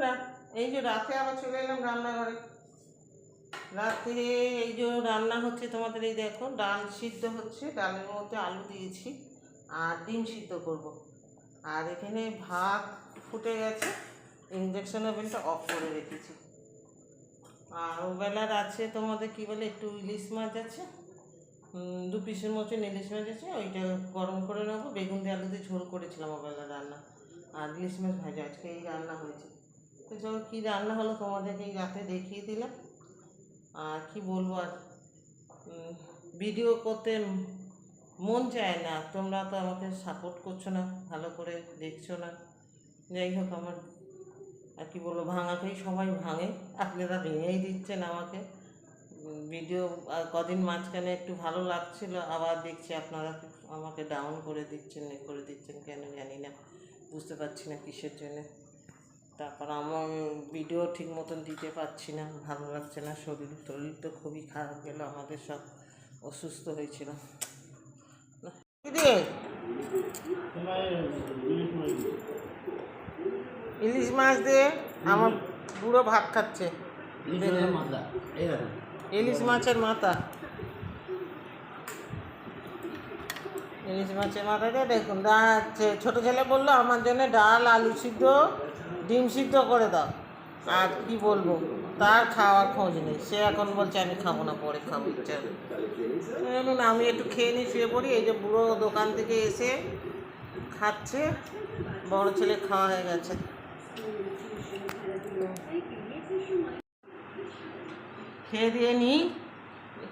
বন্ধুরা, এই যে রাতে আবার চলে এলাম রান্নাঘরে। রাতে এই যে রান্না হচ্ছে তোমাদের, এই দেখো, ডাল সিদ্ধ হচ্ছে, ডালের মধ্যে আলু দিয়েছি, আর ডিম সিদ্ধ করব। আর এখানে ভাত ফুটে গেছে ইঞ্জেকশন ওভেনটা অফ করে রেখেছি। আর ওবেলার আছে তোমাদের কি বলে, একটু ইলিশ মাছ আছে দু পিসের মতন ইলিশ মাছ আছে, ওইটা গরম করে নেব। বেগুন দিয়ে আলু দিয়ে ঝোল করেছিলাম ওবেলা রান্না। আর ইলিশ মাছ ভাজা, আজকে এই রান্না হয়েছে। তো চলো কী রান্না হলো তোমাদেরকে রাতে দেখিয়ে দিলাম। আর কি বলব আর ভিডিও করতে মন চায় না। তোমরা তো আমাকে সাপোর্ট করছ না, ভালো করে দেখছ না। যাই হোক, আমার, আর কি বলব ভাঙাকেই সবাই ভাঙে, আপনারা ভেঙেই দিচ্ছেন আমাকে। ভিডিও কদিন মাঝখানে একটু ভালো লাগছিল, আবার দেখছি আপনারা আমাকে ডাউন করে দিচ্ছেন করে দিচ্ছেন, কেন জানি না, বুঝতে পারছি না কিসের জন্য। তারপর আমার ভিডিও ঠিক মতন দিতে পারছি না ভালো লাগছে না শরীর টরীর তো খুবই খারাপ গেল আমাদের সব অসুস্থ হয়েছিল। ইলিশ মাছ দিয়ে আমার বুড়ো ভাত খাচ্ছে। ইলিশ মাছের মাথা ইলিশ মাছের মাথাটা দেখুন দা- ছে- ছোট ছেলে বলল আমার জন্য ডাল আলু সিদ্ধ ডিম সিদ্ধ করে দাও। আর কি বলব? তার খাওয়ার খোঁজ নেই। সে এখন বলছে, আমি খাব না, পরে খাব। ইচ্ছা বলুন আমি একটু খেয়ে নিই, শুয়ে পড়ি। এই যে বুড়ো দোকান থেকে এসে খাচ্ছে। বড় ছেলে খাওয়া হয়ে গেছে। খেয়ে দিয়ে নিই।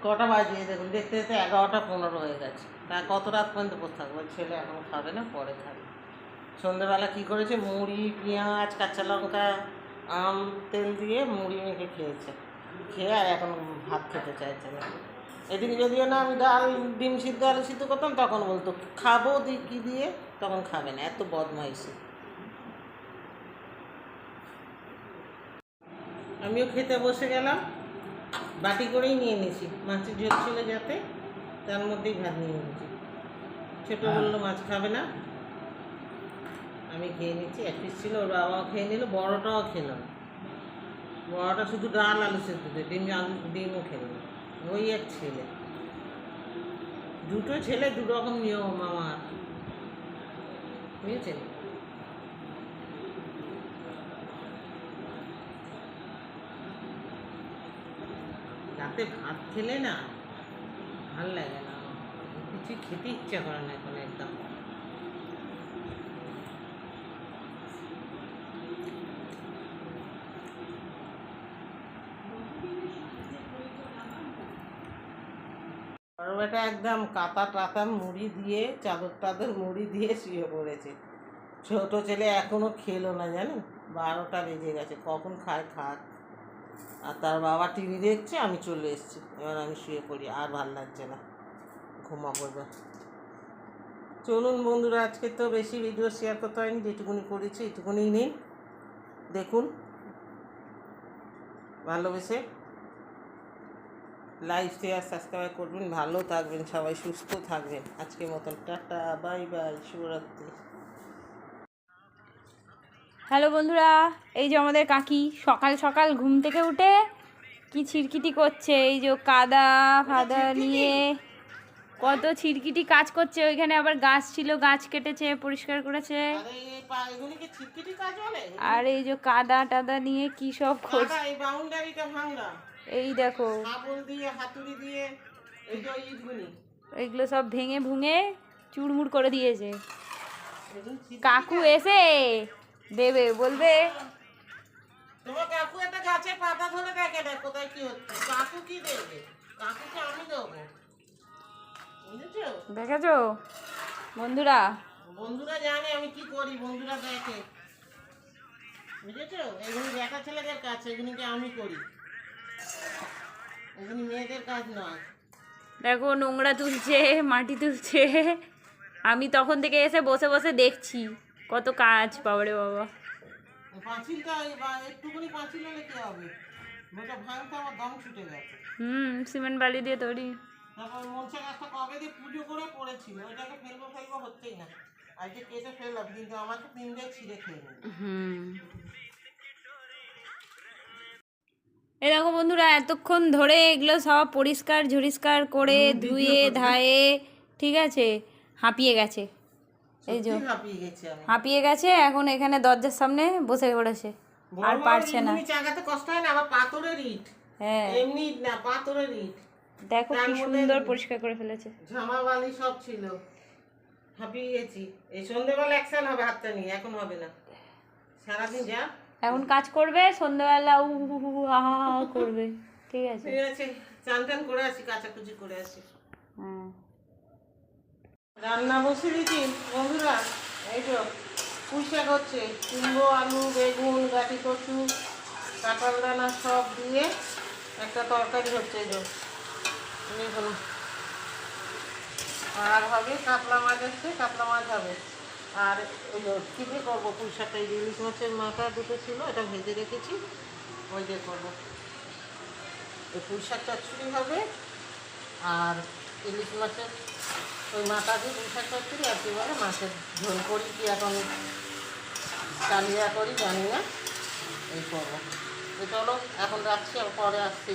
কটা বাজিয়ে দেখুন, দেখতে দেখতে এগারোটা পনেরো হয়ে গেছে। তা কত রাত পর্যন্ত বসে থাকব? ছেলে এখন খাবে না, পরে খাবে। সন্ধ্যেবেলা কী করেছে? মুড়ি, পেঁয়াজ, কাঁচা লঙ্কা, আম, তেল দিয়ে মুড়ি মেখে খেয়েছে। খেয়ে আর এখন ভাত খেতে চাইছে না। এদিকে যদিও না আমি ডাল, ডিম সিদ্ধ, আলু সিদ্ধ করতাম, তখন বলতো, খাব দি, কী দিয়ে? তখন খাবে না, এত বদমাইশি। আমিও খেতে বসে গেলাম, বাটি করেই নিয়ে নিয়েছি, মাছের ঝোল ছিল যাতে, তার মধ্যেই ভাত নিয়ে নিয়েছি। ছোটো বলল, মাছ খাবে না? আমি খেয়ে নিচ্ছি এক পিস ছিল ওর বাবাও খেয়ে নিল, বড়টাও খেলো না। বড়টা শুধু ডাল, আলু সেদ্ধ দিয়ে, ডিম, আলু, ডিমও খেলো না। ওই এক ছেলে। দুটো ছেলে, দু রকম নিয়ম আমার। বুঝেছেন? রাতে ভাত খেলে না, ভালো লাগে না। কিছু খেতে ইচ্ছা করে না এখন একদম। বড় বেটা একদম কাতা টাতা মুড়ি দিয়ে, চাদর টাদর মুড়ি দিয়ে শুয়ে পড়েছে। ছোট ছেলে এখনও খেলো না জানেন বারোটা বেজে গেছে, কখন খায়? খাক। আর তার বাবা টিভি দেখছে, আমি চলে এসেছি। এবার আমি শুয়ে পড়ি, আর ভালো লাগছে না। ঘুমাবো এবার। চলুন বন্ধুরা, আজকে তো বেশি ভিডিও শেয়ার করতে হয়নি, যেটুকুনি করেছি এটুকুনি নিন। দেখুন। ভালোবেসে লাইক শেয়ার সাবস্ক্রাইব করবেন ভালো থাকবেন সবাই সুস্থ থাকবেন। আজকের মতন টাটা বাই বাই শুভরাত্রি। হ্যালো বন্ধুরা এই যে আমাদের কাকি সকাল সকাল ঘুম থেকে উঠে কি ছিরকিটি করছে? এই যে কাদা ফাদা নিয়ে কত ছিরকিটি কাজ করছে। ওইখানে আবার গাছ ছিল গাছ কেটেছে পরিষ্কার করেছে। আরে এই পা- এগুলি কি ছিটকিটি কাজ বলে? আর এই যে কাদা টাদা নিয়ে কি সব করছে? এই দেখো। দিয়ে হাতুড়ি এইগুলো সব ভেঙে ভুঙে চুরমুর করে দিয়েছে। কাকু এসে দেবে বলবে। তোমার কাকু একটা গাছের পাতা ধরে দেখে না কোথায় কি হচ্ছে? কাকু কি দেবে কাকুকে আমি দেবো। দেখেছ? বন্ধুরা। বন্ধুরা জানে আমি কি করি বন্ধুরা দেখে। বুঝেছ? এগুলি দেখা ছেলেদের কাজ এগুলিকে আমি করি। দেখো নোংরা তুলছে মাটি তুলছে। আমি তখন থেকে এসে বসে বসে দেখছি কত কাজ বাবারে বাবা। হুম সিমেন্ট বালি দিয়ে তৈরি। তারপর দেখো বন্ধুরা এতক্ষণ ধরে এগুলো সব পরিষ্কার ঝরিষ্কার করে ধুয়ে ধায়ে ঠিক আছে? হাঁপিয়ে গেছে। এই যে হাঁপিয়ে গেছি এখন এখানে দরজার সামনে বসে পড়েছে। আর পারছে না। কষ্ট হয় না? আবার পাথরের ইট। হ্যাঁ। এমনি না পাথরের ইট। দেখো কি সুন্দর পরিষ্কার করে ফেলেছে। ঝামা বালি সব ছিল। হাঁপিয়ে গেছি। এই সন্ধ্যেবেলা অ্যাকশন হবে হাতটা নিয়ে এখন হবে না। সারাদিন যা এখন কাজ করবে সন্ধ্যাবেলা উ হু হু হু করবে। ঠিক আছে? ঠিক আছে চান টান করে আসি কাচাকুচি করে আসি। হ্যাঁ। রান্না বসে দিয়েছি বন্ধুরা এই তো পুঁই শাক হচ্ছে কুমড়ো আলু বেগুন গাটি কচু কাঁঠাল দানা সব দিয়ে একটা তরকারি হচ্ছে এই যে। আর হবে কাতলা মাছ আছে কাতলা মাছ হবে। আর ওই যে করব পুঁই শাকটা ইলিশ মাছের মাথা দুটো ছিল, এটা ভেজে রেখেছি। ওই দিয়ে করব। এই পুঁই শাক চচ্চড়ি হবে, আর ইলিশ মাছের ওই মাথা দিয়ে পুঁই শাক চচ্চড়ি আর কি বলে মাছের ঝোল করি কি এখন কালিয়া করি, জানি না। এই করব। চলো, এখন রাখছি, আর পরে আসছি।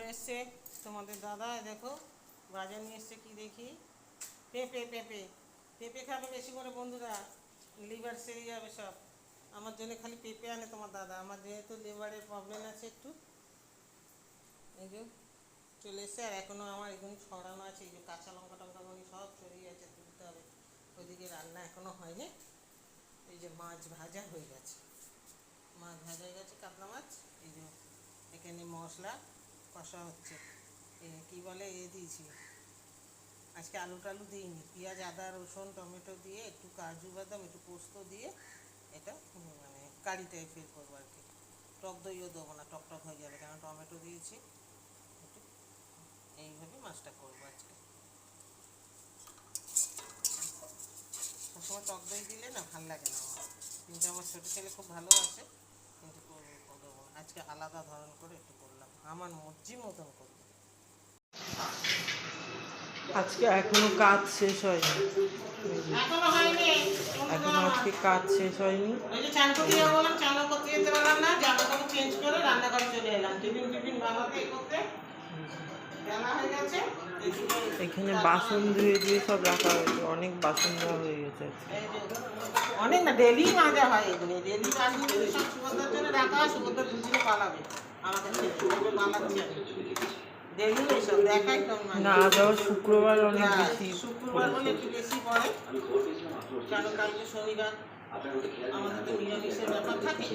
চলে এসছে তোমাদের দাদা দেখো, বাজার নিয়ে এসছে কি দেখি? পেঁপে পেঁপে। পেঁপে খাবে বেশি করে বন্ধুরা লিভার সেরে যাবে সব। আমার জন্য খালি পেঁপে আনে তোমার দাদা, আমার যেহেতু লিভারের প্রবলেম আছে একটু। এই যে, চলে এসছে, আর এখনও আমার এগুলো ছড়ানো আছে, এই যে কাঁচা লঙ্কা টঙ্কাগুলি সব ছড়িয়ে আছে তুলতে হবে। ওইদিকে রান্না এখনও হয়নি। এই যে মাছ ভাজা হয়ে গেছে। মাছ ভাজা হয়ে গেছে, কাতলা মাছ, এই যে এখানে মশলা। কষা হচ্ছে। এ, কী বলে, এ দিয়েছি। আজকে আলু টালু দিইনি। পেঁয়াজ, আদা, রসুন, টমেটো দিয়ে একটু কাজু বাদাম, একটু পোস্ত দিয়ে এটা মানে কারি টাইপের করব আর কি। টক দইও দেবো না, টক টক হয়ে যাবে। কারণ টমেটো দিয়েছি। একটু এইভাবে মাছটা করব আজকে। সবসময় টক দই দিলে না ভালো লাগে না কিন্তু আমার ছোটো ছেলে খুব ভালো আছে, কিন্তু আজকে আলাদা ধরন করে একটু করলাম। আমার মর্জি মতন করব আজকে এখনও কাজ শেষ হয়নি। এখনও হয়নি? এখনও আজকে কাজ শেষ হয়নি। ওই যে চান করতে যাব বললাম চানও করতে যেতে পারলাম না। জামা কাপড় চেঞ্জ করে রান্নাঘরে চলে এলাম। টিফিন টিফিন বানাতে করতে? বেলা হয়ে গেছে? এখানে বাসন ধুয়ে দিয়ে সব রাখা হয়েছে। অনেক বাসন ধোয়া হয়ে গেছে অনেক না ডেলি মাজা হয় এগুলো। ডেলি যদি সব সুভদ্রার জন্য রাখা হয় সুভদ্রা দুদিনে পালাবে। না আবার শুক্রবার অনেক হ্যাঁ, বেশি শুক্রবার বেশি পড়ে। কারণ কালকে শনিবার? আমাদের তো নিরামিষের ব্যাপার থাকে।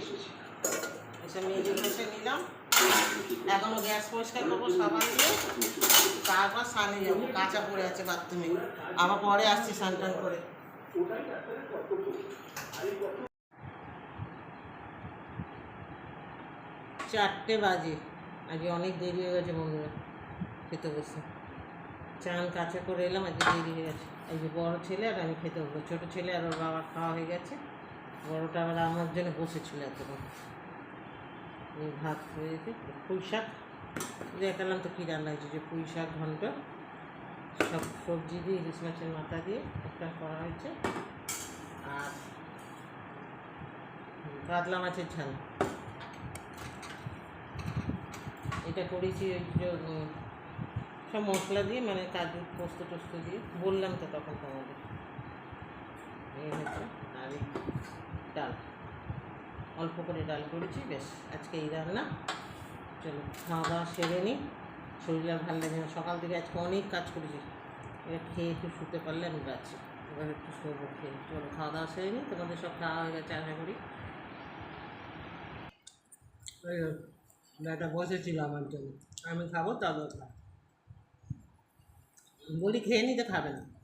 এসব মেজে বসে নিলাম। এখনও গ্যাস পরিষ্কার করব সাবান দিয়ে। তারপর স্নানে যাব কাঁচা পড়ে আছে বাথরুমে। আবার পরে আসছি স্নান টান করে। চারটে বাজে। আজকে অনেক দেরি হয়ে গেছে বন্ধুরা, খেতে বসে। চান কাঁচা করে এলাম, আজকে দেরি হয়ে গেছে। এই যে বড় ছেলে আর আমি খেতে বসবো। ছোটো ছেলে আর ওর বাবা খাওয়া হয়ে গেছে। বড়োটা আবার আমার জন্য বসেছিল এতক্ষণ। ভাত হয়েছে পুঁই শাক। দেখালাম তো কী রান্না হয়েছে, যে পুঁই শাক, ঘন্ট, সব সবজি দিয়ে ইলিশ মাছের মাথা দিয়ে একটা করা হয়েছে। আর কাতলা মাছের ঝাল। এটা করেছি সব মশলা দিয়ে মানে কাজু পোস্ত টোস্ত দিয়ে। বললাম তো তখন তোমাদের। এই হচ্ছে আর ডাল। অল্প করে ডাল করেছি বেশ আজকে এই রান্না। চলো খাওয়া দাওয়া সেরে নিই। শরীর আর ভালো লাগে না। সকাল থেকে আজকে অনেক কাজ করেছি। এবার খেয়ে একটু শুতে পারলে আমি বাঁচি। এবার একটু শোবো, খেয়ে চলো খাওয়া দাওয়া সেরে নিই। তোমাদের সব খাওয়া হয়ে গেছে, আশা করি। এটা বসেছিল আমার জন্য। আমি খাব তাদের খা বলি খেয়ে নিতে খাবে না।